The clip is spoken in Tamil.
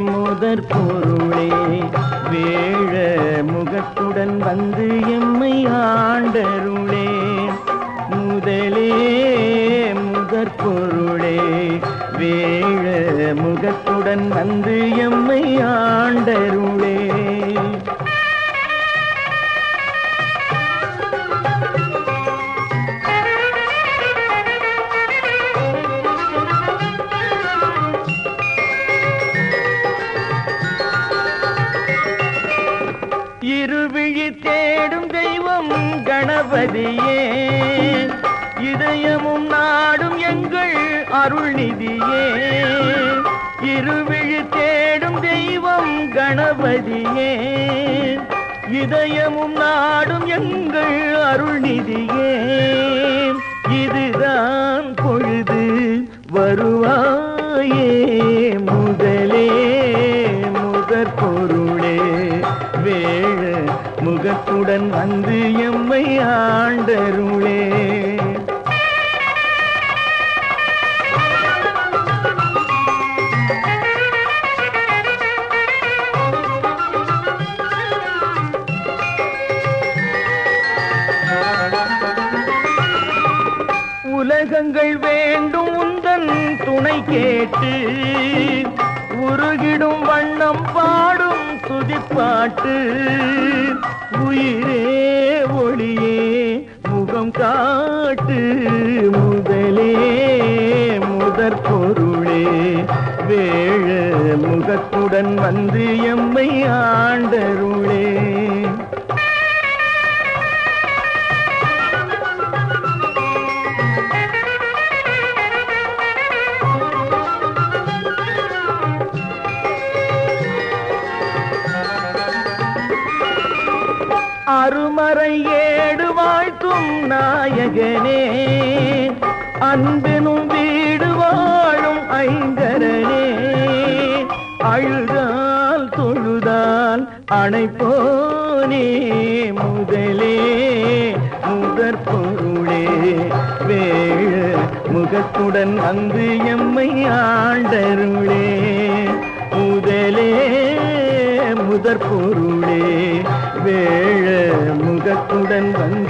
முதற் பொருளே. வேழ முகத்துடன் வந்து எம்மை ஆண்டருளே. முதலே முதற் பொருளே வேழ முகத்துடன் வந்து எம்மை ஆண்டருளே. விழி தேடும் தெய்வம் கணபதியே. இதயமும் நாடும் எங்கள் அருள்நிதியே இருவிழி தேடும் தெய்வம் கணபதியே. இதயமும் நாடும் எங்கள் அருள்நிதியே இதுதான் வேழ முகத்துடன் வந்து எம்மை ஆண்டருளே. உலகங்கள் வேண்டும் உந்தன் துணை கேட்டு உருகிடும் வண்ணம் பாடும் துதிப்பாட்டு. உயிரே ஒளியே முகம் காட்டு. முதலே முதற் பொருளே வேழ முகத்துடன் வந்து எம்மை ஆண்டருளே. அருமறை ஏடு வாழ்த்தும் நாயகனே அன்பினும் வீடு வாழும் ஐங்கரனே. அழுதால் தொழுதால் அணைப்போனே முதலே. முதற் பொருளே வேழ முகத்துடன் அங்கு எம்மை ஆண்டருளே. முதலே முதற் பொருளே வேழ முகத்துடன் வந்து